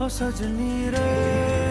ও সজনী রে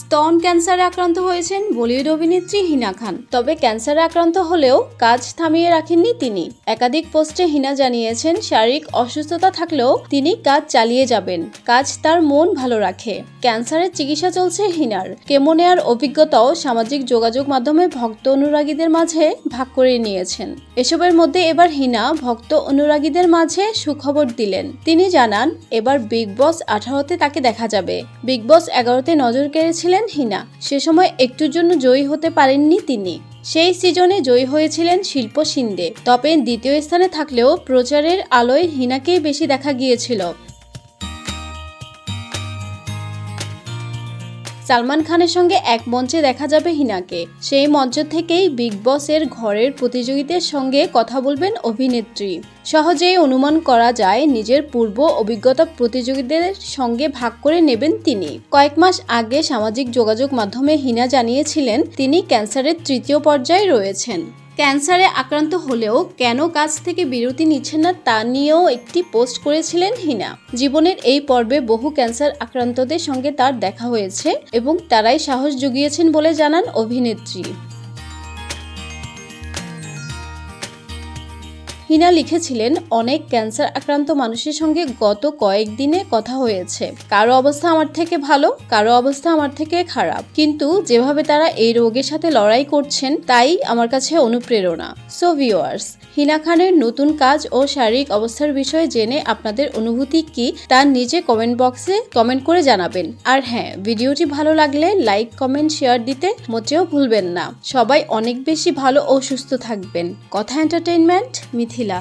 স্তন ক্যান্সারে আক্রান্ত হয়েছেন বলিউড অভিনেত্রী হিনা খান। তবে ক্যান্সারে আক্রান্ত হলেও কাজ থামিয়ে রাখেননি তিনি। একাধিক পোস্টে হিনা জানিয়েছেন, শারীরিক অসুস্থতা থাকলেও তিনি কাজ চালিয়ে যাবেন। কাজ তার মন ভালো রাখে। ক্যান্সারের চিকিৎসা চলছে হিনার। কেমো নেয়ার অভিজ্ঞতাও সামাজিক যোগাযোগ মাধ্যমে ভক্ত অনুরাগীদের মাঝে ভাগ করে নিয়েছেন। এসবের মধ্যে এবার হিনা ভক্ত অনুরাগীদের মাঝে সুখবর দিলেন। তিনি জানান, এবার বিগ বস আঠারোতে তাকে দেখা যাবে। বিগ বস এগারোতে নজর কেড়েছিলেন হিনা। সে সময় একটুর জন্য জয়ী হতে পারেননি তিনি। সেই সিজনে জয়ী হয়েছিলেন শিল্প সিন্দে তবে দ্বিতীয় স্থানে থাকলেও প্রচারের আলোয় হিনাকেই বেশি দেখা গিয়েছিল। সালমান খানের সঙ্গে এক মঞ্চে দেখা যাবে হিনাকে। সেই মঞ্চ থেকেই বিগ বসের ঘরের প্রতিযোগীদের সঙ্গে কথা বলবেন অভিনেত্রী। সহজেই অনুমান করা যায় নিজের পূর্ব অভিজ্ঞতা প্রতিযোগীদের সঙ্গে ভাগ করে নেবেন তিনি। কয়েক মাস আগে সামাজিক যোগাযোগ মাধ্যমে হিনা জানিয়েছিলেন, তিনি ক্যান্সারের তৃতীয় পর্যায়ে রয়েছেন। ক্যান্সারে আক্রান্ত হলেও কেন কাজ থেকে বিরতি নিচ্ছেন না তা নিয়েও একটি পোস্ট করেছিলেন হিনা। জীবনের এই পর্বে বহু ক্যান্সার আক্রান্তদের সঙ্গে তার দেখা হয়েছে এবং তারাই সাহস জুগিয়েছেন বলে জানান অভিনেত্রী। হিনা লিখেছিলেন, অনেক ক্যান্সার আক্রান্ত মানুষের সঙ্গে গত কয়েকদিনে কথা হয়েছে। কারও অবস্থা আমার থেকে ভালো, কারও অবস্থা আমার থেকে খারাপ। কিন্তু যেভাবে তারা এই রোগের সাথে লড়াই করছেন, তাই আমার কাছে অনুপ্রেরণা। সো ভিওয়ার্স হিনা খানের নতুন কাজ ও শারীরিক অবস্থার বিষয়ে জেনে আপনাদের অনুভূতি কি, তা নিজে কমেন্ট বক্সে কমেন্ট করে জানাবেন। আর হ্যাঁ ভিডিওটি ভালো লাগলে লাইক কমেন্ট শেয়ার দিতে মোটেও ভুলবেন না। সবাই অনেক বেশি ভালো ও সুস্থ থাকবেন। কথা এন্টারটেইনমেন্ট ছিলা